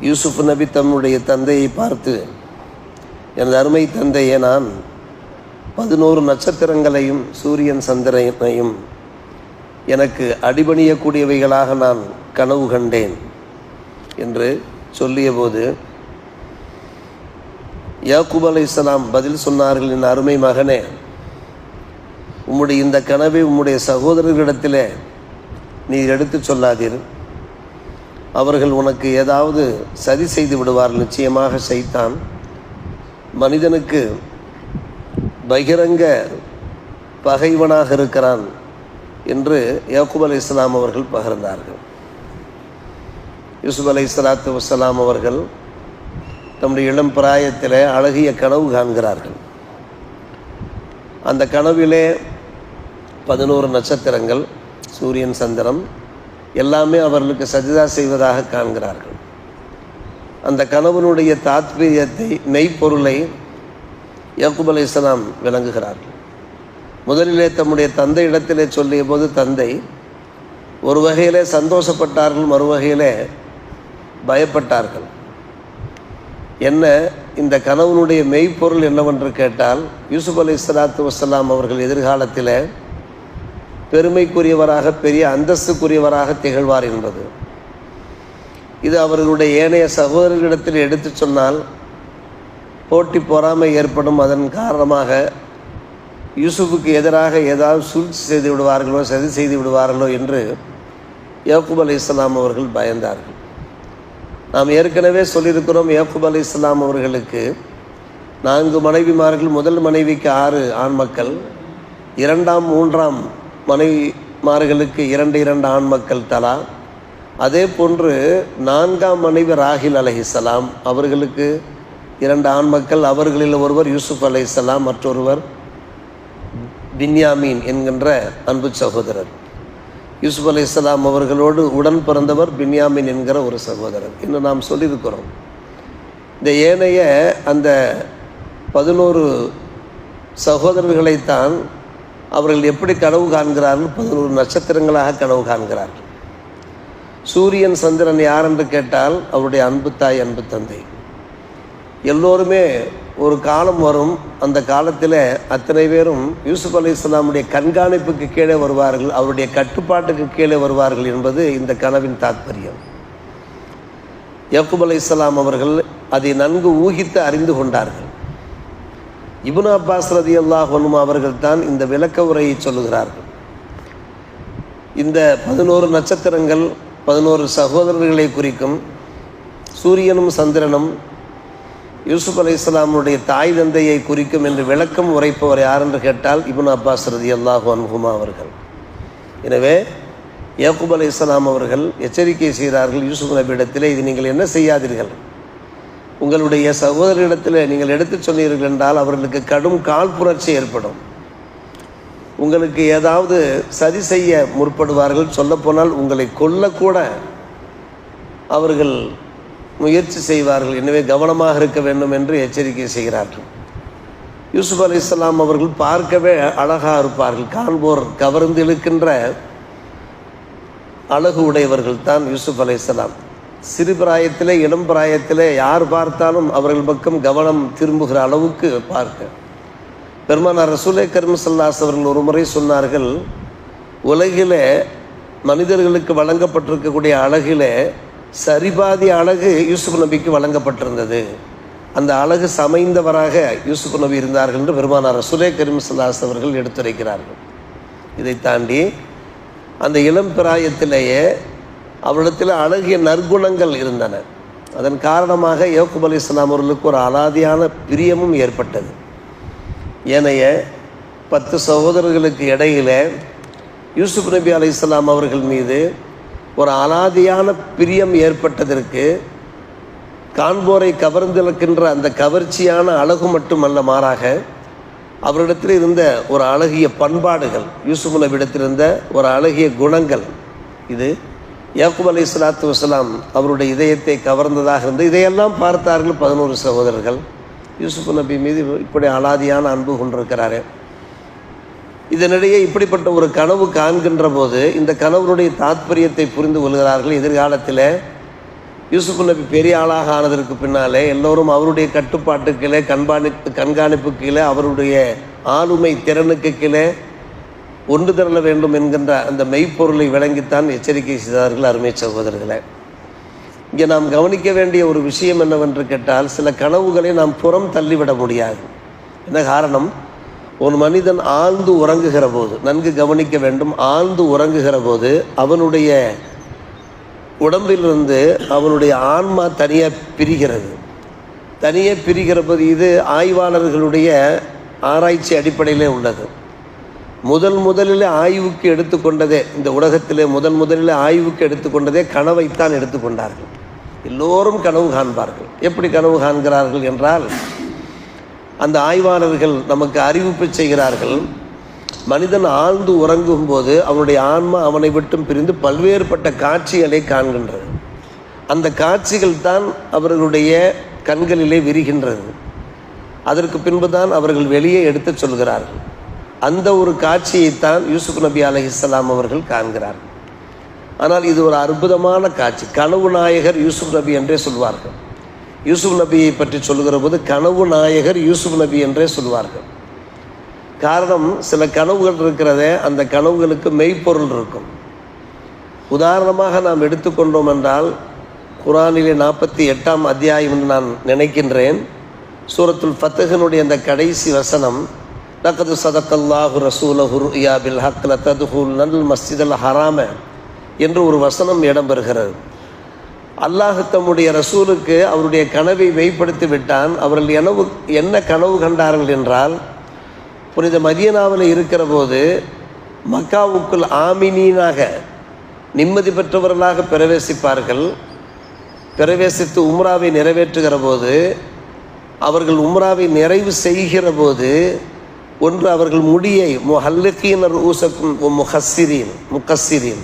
யூசுப் நபி தம்முடைய தந்தையை பார்த்து எனது அருமை தந்தையை நான் பதினோரு நட்சத்திரங்களையும் சூரியன் சந்திரனையும் எனக்கு அடிபணியக்கூடியவைகளாக நான் கனவு கண்டேன் என்று சொல்லியபோது யாக்கூப் அலை இஸ்லாம் பதில் சொன்னார்கள் என் அருமை மகனே. உம்முடைய இந்த கனவை உம்முடைய சகோதரர்களிடத்திலே நீர் எடுத்துச் சொல்லாதீர். அவர்கள் உனக்கு ஏதாவது சதி செய்து விடுவார்கள். நிச்சயமாக செய்தான் மனிதனுக்கு பகிரங்க பகைவனாக இருக்கிறான் என்று யாக்கூப் அலி இஸ்லாம் அவர்கள் பகிர்ந்தார்கள். யூசுப் அலை இஸ்லாத்து வசலாம் அவர்கள் தம்முடைய இளம் பிராயத்தில் அழகிய கனவு காண்கிறார்கள். அந்த கனவிலே பதினோரு நட்சத்திரங்கள் சூரியன் சந்திரம் எல்லாமே அவர்களுக்கு சஜிதா செய்வதாக காண்கிறார்கள். அந்த கணவனுடைய தாத்பீரியத்தை மெய்ப்பொருளை யாக்கூப் அலி இஸ்லாம் விளங்குகிறார்கள். முதலிலே தம்முடைய தந்தை இடத்திலே சொல்லிய போது தந்தை ஒரு வகையிலே சந்தோஷப்பட்டார்கள் மறு வகையிலே பயப்பட்டார்கள். என்ன இந்த கனவனுடைய மெய்ப்பொருள் என்னவென்று கேட்டால் யூசுப் அலி இஸ்லாத்து வசலாம் அவர்கள் எதிர்காலத்தில் பெருமைக்குரியவராக பெரிய அந்தஸ்துக்குரியவராக திகழ்வார் என்பது. இது அவர்களுடைய ஏனைய சகோதரர்களிடத்தில் எடுத்து சொன்னால் போட்டி பொறாமை ஏற்படும். அதன் காரணமாக யூசுஃபுக்கு எதிராக ஏதாவது சூழ்ச்சி செய்து விடுவார்களோ சதி செய்து விடுவார்களோ என்று யாக்கூப் அலி இஸ்லாம் அவர்கள் பயந்தார்கள். நாம் ஏற்கனவே சொல்லியிருக்கிறோம் யாக்கூப் அலி இஸ்லாம் அவர்களுக்கு நான்கு மனைவிமார்கள் முதல் மனைவிக்கு ஆறு ஆண் மக்கள் இரண்டாம் மூன்றாம் மனைவிமார்களுக்கு இரண்டு இரண்டு ஆண் மக்கள் தலா. அதே போன்று நான்காம் மனைவி ராகில் அலஹிசலாம் அவர்களுக்கு இரண்டு ஆண் மக்கள் அவர்களில் ஒருவர் யூசுப் அலைசலாம் மற்றொருவர் பின்யாமீன் என்கின்ற அன்பு சகோதரர். யூசுப் அலி இஸ்லாம் அவர்களோடு உடன் பிறந்தவர் பின்யாமின் என்கிற ஒரு சகோதரர். இன்னும் நாம் சொல்லியிருக்கிறோம் இந்த ஏனைய அந்த பதினோரு சகோதரர்களைத்தான் அவர்கள் எப்படி கனவு காண்கிறார்கள்? பதினோரு நட்சத்திரங்களாக கனவு காண்கிறார்கள். சூரியன் சந்திரன் யார் என்று கேட்டால் அவருடைய அன்பு தாய் அன்பு தந்தை. எல்லோருமே ஒரு காலம் வரும் அந்த காலத்தில் அத்தனை பேரும் யூசுப் அலி இஸ்லாமுடைய கண்காணிப்புக்கு கீழே வருவார்கள் அவருடைய கட்டுப்பாட்டுக்கு கீழே வருவார்கள் என்பது இந்த கனவின் தாத்பரியம். யக்குப் அலி இஸ்லாம் அவர்கள் அதை நன்கு ஊகித்து அறிந்து கொண்டார்கள். இபுன் அப்பாஸ் ரதி அல்லாஹ் அவர்கள் தான் இந்த விளக்க உரையை சொல்லுகிறார்கள். இந்த பதினோரு நட்சத்திரங்கள் பதினோரு சகோதரர்களை குறிக்கும் சூரியனும் சந்திரனும் யூசுப் அலி இஸ்லாமுடைய தாய் தந்தையை குறிக்கும் என்று விளக்கம் உரைப்பவர் யார் என்று கேட்டால் இபுன் அப்பாஸ் ரதி அல்லாஹு அன்ஹுமா அவர்கள். எனவே யாக்குப் அலி இஸ்லாம் அவர்கள் எச்சரிக்கை செய்கிறார்கள் யூசுப் நபியிடத்திலே இது நீங்கள் என்ன செய்யாதீர்கள்? உங்களுடைய சகோதரிடத்தில் நீங்கள் எடுத்துச் சொன்னீர்கள் என்றால் அவர்களுக்கு கடும் கால் புரட்சி ஏற்படும். உங்களுக்கு ஏதாவது சதி செய்ய முற்படுவார்கள் சொல்லப்போனால் உங்களை கொல்லக்கூட அவர்கள் முயற்சி செய்வார்கள். எனவே கவனமாக இருக்க வேண்டும் என்று எச்சரிக்கை செய்கிறார்கள். யூசுப் அலி இஸ்லாம் அவர்கள் பார்க்கவே அழகாக இருப்பார்கள். காண்போர் கவர்ந்து இழுக்கின்ற அழகு உடையவர்கள் தான் யூசுப் அலி இஸ்லாம். சிறு பிராயத்தில் இளம் பிராயத்தில் யார் பார்த்தாலும் அவர்கள் பக்கம் கவனம் திரும்புகிற அளவுக்கு பார்க்க பெருமானார் ரசூலே கர்மசல்லாஸ் அவர்கள் ஒரு முறை சொன்னார்கள் உலகில் மனிதர்களுக்கு வழங்கப்பட்டிருக்கக்கூடிய அழகில் சரிபாதி அழகு யூசுப் நபிக்கு வழங்கப்பட்டிருந்தது. அந்த அழகு சமைந்தவராக யூசுப் நபி இருந்தார்கள் என்று பெருமானார் ரசூலே கரிமசல்லாஸ் அவர்கள் எடுத்துரைக்கிறார்கள். இதை தாண்டி அந்த இளம் பிராயத்திலேயே அவரிடத்தில் அழகிய நற்குணங்கள் இருந்தன. அதன் காரணமாக யோகுப் அலி இஸ்லாம் அவர்களுக்கு ஒரு அலாதியான பிரியமும் ஏற்பட்டது. ஏனைய பத்து சகோதரர்களுக்கு இடையில யூசுப் நபி அலி இஸ்லாம் அவர்கள் மீது ஒரு அலாதியான பிரியம் ஏற்பட்டதற்கு காண்போரை கவர்ந்திருக்கின்ற அந்த கவர்ச்சியான அழகு மட்டுமல்ல மாறாக அவரிடத்தில் இருந்த ஒரு அழகிய பண்பாடுகள் யூசுப் நபியிடத்தில் இருந்த ஒரு அழகிய குணங்கள் இது. யாக்குப் அலி இஸ்லாத்து வசலாம் அவருடைய இதயத்தை கவர்ந்ததாக இருந்து இதையெல்லாம் பார்த்தார்கள் பதினோரு சகோதரர்கள். யூசுப் நபி மீது இப்படி அலாதியான அன்பு கொண்டிருக்கிறாரு. இதனிடையே இப்படிப்பட்ட ஒரு கனவு காண்கின்ற போது இந்த கனவுடைய தாத்பரியத்தை புரிந்து கொள்கிறார்கள். எதிர்காலத்தில் யூசுப் நபி பெரிய ஆளாக ஆனதற்கு பின்னாலே எல்லோரும் அவருடைய கட்டுப்பாட்டு கீழே கண்காணிப்பு கண்காணிப்பு கீழே அவருடைய ஆளுமை திறனுக்கு கீழே ஒன்று திரள வேண்டும் என்கின்ற அந்த மெய்ப்பொருளை விளங்கித்தான் எச்சரிக்கை செய்தார்கள் அருமை சகோதரர்களே. இங்கே நாம் கவனிக்க வேண்டிய ஒரு விஷயம் என்னவென்று கேட்டால் சில கனவுகளை நாம் புறம் தள்ளிவிட முடியாது. என்ன காரணம்? ஒரு மனிதன் ஆழ்ந்து உறங்குகிற போது நன்கு கவனிக்க வேண்டும் ஆழ்ந்து உறங்குகிற போது அவனுடைய உடம்பிலிருந்து அவனுடைய ஆன்மா தனியாக பிரிகிறது. தனியாக பிரிகிற போது இது ஆய்வாளர்களுடைய ஆராய்ச்சி அடிப்படையிலே உள்ளது. முதல் முதலில் ஆய்வுக்கு எடுத்துக்கொண்டதே இந்த உலகத்திலே முதல் முதலில் ஆய்வுக்கு எடுத்துக்கொண்டதே கனவைத்தான் எடுத்துக்கொண்டார்கள். எல்லோரும் கனவு காண்பார்கள். எப்படி கனவு காண்கிறார்கள் என்றால் அந்த ஆய்வாளர்கள் நமக்கு அறிவிப்பு செய்கிறார்கள் மனிதன் ஆழ்ந்து உறங்கும் போது அவனுடைய ஆன்மா அவனை விட்டும் பிரிந்து பல்வேறுபட்ட காட்சிகளை காண்கின்றது. அந்த காட்சிகள் தான் அவர்களுடைய கண்களிலே விரிகின்றது. அதற்கு பின்புதான் அவர்கள் வெளியே எடுத்துச் சொல்கிறார்கள். அந்த ஒரு காட்சியைத்தான் யூசுப் நபி அலஹிஸ்லாம் அவர்கள் காண்கிறார்கள் ஆனால் இது ஒரு அற்புதமான காட்சி. கனவு நாயகர் யூசுப் நபி என்றே சொல்வார்கள். யூசுப் நபியை பற்றி சொல்லுகிற போது கனவு நாயகர் யூசுப் நபி என்றே சொல்வார்கள். காரணம் சில கனவுகள் இருக்கிறதே அந்த கனவுகளுக்கு மெய்ப்பொருள் இருக்கும். உதாரணமாக நாம் எடுத்துக்கொண்டோம் என்றால் குரானிலே நாற்பத்தி எட்டாம் அத்தியாயம் என்று நான் நினைக்கின்றேன். சூரத்துல் ஃபத்தகனுடைய அந்த கடைசி வசனம் லக்கது சதக்கல்லாஹு ரசூலஹு ருயா பில் ஹக்ல ததுஹுல் நல் அல் ஹராம என்று ஒரு வசனம் இடம்பெறுகிறது. அல்லாஹ் தம்முடைய ரசூலுக்கு அவருடைய கனவை மெய்ப்படுத்தி விட்டான். அவர்கள் எனவு என்ன கனவு கண்டார்கள் என்றால் புனித மதியனாவில் இருக்கிற போது மக்காவுக்குள் ஆமினீனாக நிம்மதி பெற்றவர்களாக பிரவேசிப்பார்கள். பிரவேசித்து உம்ராவை நிறைவேற்றுகிற போது அவர்கள் உம்ராவை நிறைவு செய்கிற போது ஒன்று அவர்கள் முடியை முஹல்லுக்கீனர் ஊசக்கும் முஹஸ்ஸிரீன் முக்கஸ்ஸிரீன்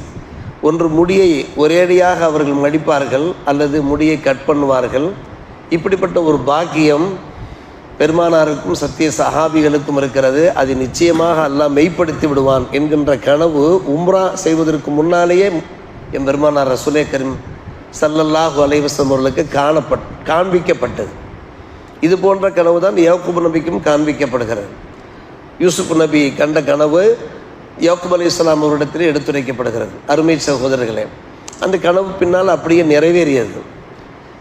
ஒன்று முடியை ஒரேடியாக அவர்கள் மடிப்பார்கள் அல்லது முடியை கட் பண்ணுவார்கள். இப்படிப்பட்ட ஒரு பாக்கியம் பெருமானாருக்கும் சத்திய சஹாபிகளுக்கும் இருக்கிறது. அது நிச்சயமாக அல்லாஹ் மெய்ப்படுத்தி விடுவான் என்கின்ற கனவு உம்ரா செய்வதற்கு முன்னாலேயே என் பெருமானார் ரசுலே கரீம் சல்லல்லாஹு அலைவசம் அவர்களுக்கு காணப்பட் காண்பிக்கப்பட்டது. இது போன்ற கனவு தான் யவக்குப் நபிக்கும் காண்பிக்கப்படுகிறது. யூசுப் நபி கண்ட கனவு யவக்குப் அலி இஸ்லாம் அவரிடத்தில் எடுத்துரைக்கப்படுகிறது. அருமை சகோதரர்களே அந்த கனவு பின்னால் அப்படியே நிறைவேறியது.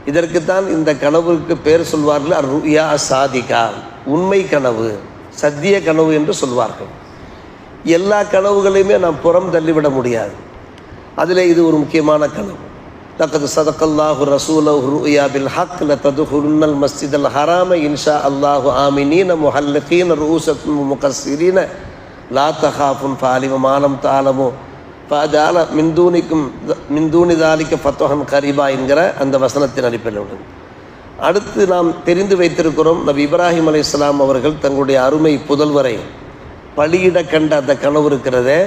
இதற்குத்தான் இந்த கனவுக்கு பேர் சொல்வார்கள் ருயா சாதிகா உண்மை கனவு சத்திய கனவு என்று சொல்வார்கள். எல்லா கனவுகளையுமே நாம் புறம் தள்ளிவிட முடியாது. அதில் இது ஒரு முக்கியமான கனவு. லக்கது بالحق لتدخلن المسجد الحرام إن شاء الله. ஹராம இன்ஷா அல்லாஹு مقصرين. لا تخافون فعلم ما لم تعلموا. மாலம் من دونكم من دون ذلك ஃபத்தோஹன் கரீபா என்கிற அந்த வசனத்தின் அடிப்படையில் உள்ளது. அடுத்து நாம் தெரிந்து வைத்திருக்கிறோம் நபி இப்ராஹிம் அலை அவர்கள் தங்களுடைய அருமை புதல்வரை பலியிட கண்ட அந்த கனவு இருக்கிறதே.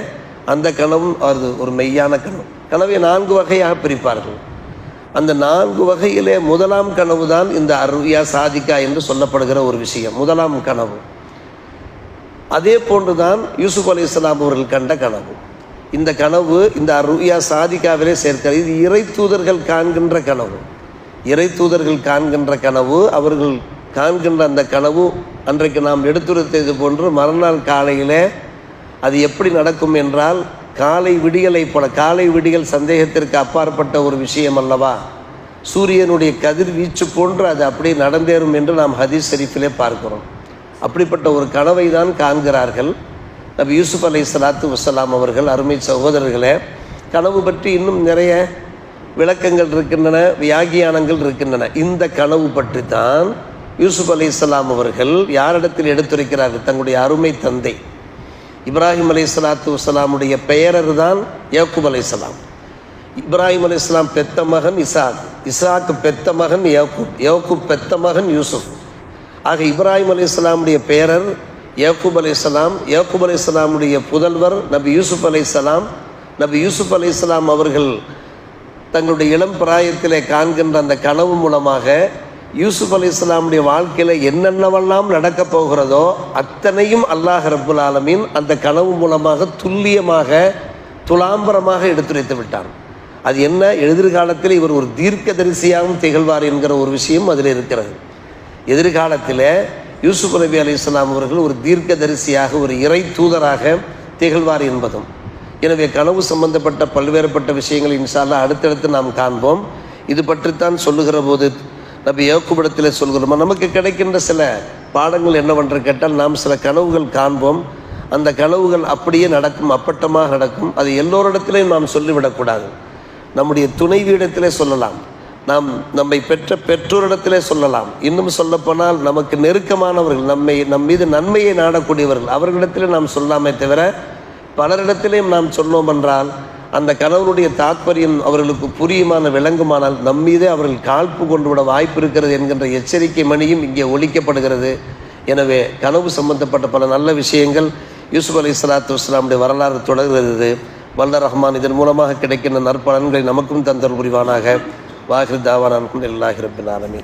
அந்த கனவும் அது ஒரு மெய்யான கனவு. கனவை நான்கு வகையாக பிரிப்பார்கள். அந்த நான்கு வகையிலே முதலாம் கனவு தான் இந்த அருவியா சாதிக்கா என்று சொல்லப்படுகிற ஒரு விஷயம். முதலாம் கனவு. அதே போன்றுதான் யூசுப் அலி இஸ்லாம் அவர்கள் கண்ட கனவு. இந்த கனவு இந்த அருவியா சாதிக்காவிலே சேர்க்கிறது. இது இறை தூதர்கள் காண்கின்ற கனவு. இறை தூதர்கள் காண்கின்ற கனவு அவர்கள் காண்கின்ற அந்த கனவு அன்றைக்கு நாம் எடுத்துரைத்தது போன்று மறுநாள் காலையிலே அது எப்படி நடக்கும் என்றால் காலை விடியலை போல காலை விடியல் சந்தேகத்திற்கு அப்பாற்பட்ட ஒரு விஷயம் அல்லவா? சூரியனுடைய கதிர்வீச்சு போன்று அது அப்படியே நடந்தேறும் என்று நாம் ஹதீஸ் ஷெரீஃபிலே பார்க்கிறோம். அப்படிப்பட்ட ஒரு கனவை தான் காண்கிறார்கள். நபி யூசுப் அலை சலாத்து வசலாம் அவர்கள் அருமை சகோதரர்களே கனவு பற்றி இன்னும் நிறைய விளக்கங்கள் இருக்கின்றன வியாகியானங்கள் இருக்கின்றன. இந்த கனவு பற்றி தான் யூசுப் அலை அவர்கள் யாரிடத்தில் எடுத்துரைக்கிறார்கள்? தங்களுடைய அருமை தந்தை. இப்ராஹிம் அலி சலாத்து வசலாமுடைய பெயரர் தான் யாக்கூப் அலை இப்ராஹிம் அலி இஸ்லாம் பெத்த மகன் இசாக். இசாக் பெத்த மகன் யாக்கூப். யாக்கூப் பெத்த மகன் யூசுப். ஆக இப்ராஹிம் அலி இஸ்லாமுடைய பேரர் யாக்கூப் அலி இஸ்லாம் யாக்கூப் அலி இஸ்லாமுடைய புதல்வர் நபி யூசுப் அலி இஸ்லாம் நபி யூசுப் அலி இஸ்லாம் அவர்கள் தங்களுடைய இளம் பிராயத்திலே காண்கின்ற அந்த கனவு மூலமாக யூசுப் அலி இஸ்லாமுடைய வாழ்க்கையில் என்னென்னவெல்லாம் நடக்கப் போகிறதோ அத்தனையும் அல்லாஹ் ரபுல் ஆலமீன் அந்த கனவு மூலமாக துல்லியமாக துலாம்பரமாக எடுத்துரைத்து விட்டான் அது என்ன? எதிர்காலத்தில் இவர் ஒரு தீர்க்கதரிசியாகவும் திகழ்வார் என்கிற ஒரு விஷயம் அதில் இருக்கிறது. எதிர்காலத்தில் யூசுப் நபி அலி இஸ்லாம் அவர்கள் ஒரு தீர்க்கதரிசியாக ஒரு இறை தூதராக திகழ்வார் என்பதும். எனவே கனவு சம்பந்தப்பட்ட பல்வேறுபட்ட விஷயங்களை இன்ஷால்லா அடுத்தடுத்து நாம் காண்போம். இது பற்றித்தான் சொல்லுகிற போது நம்ம யோக்குபிடத்தில் சொல்கிறோமா நமக்கு கிடைக்கின்ற சில பாடங்கள் என்னவென்று கேட்டால் நாம் சில கனவுகள் காண்போம். அந்த கனவுகள் அப்படியே நடக்கும் அப்பட்டமாக நடக்கும். அது எல்லோரிடத்திலையும் நாம் சொல்லிவிடக்கூடாது. நம்முடைய துணைவியிடத்திலே சொல்லலாம். நாம் நம்மை பெற்ற பெற்றோரிடத்திலே சொல்லலாம். இன்னும் சொல்லப்போனால் நமக்கு நெருக்கமானவர்கள் நம்மை நம் மீது நன்மையை நாடக்கூடியவர்கள் அவர்களிடத்திலே நாம் சொல்லாமே தவிர பலரிடத்திலேயும் நாம் சொன்னோம் என்றால் அந்த கணவனுடைய தாத்பரியம் அவர்களுக்கு புரியுமான விளங்குமானால் நம்மீதே அவர்கள் காழ்ப்பு கொண்டு விட வாய்ப்பு இருக்கிறது என்கின்ற எச்சரிக்கை மணியும் இங்கே ஒழிக்கப்படுகிறது எனவே கனவு சம்பந்தப்பட்ட பல நல்ல விஷயங்கள் யூசுப் அலி சலாத்து வஸ்லாமுடைய வரலாறு தொடர்கிறது. வல்ல ரஹ்மான் இதன் மூலமாக கிடைக்கின்ற நற்பலன்களை நமக்கும் தந்தல் புரிவானாக. வாஹிர் தாவான் அலமதுல்லாஹி ஆலமி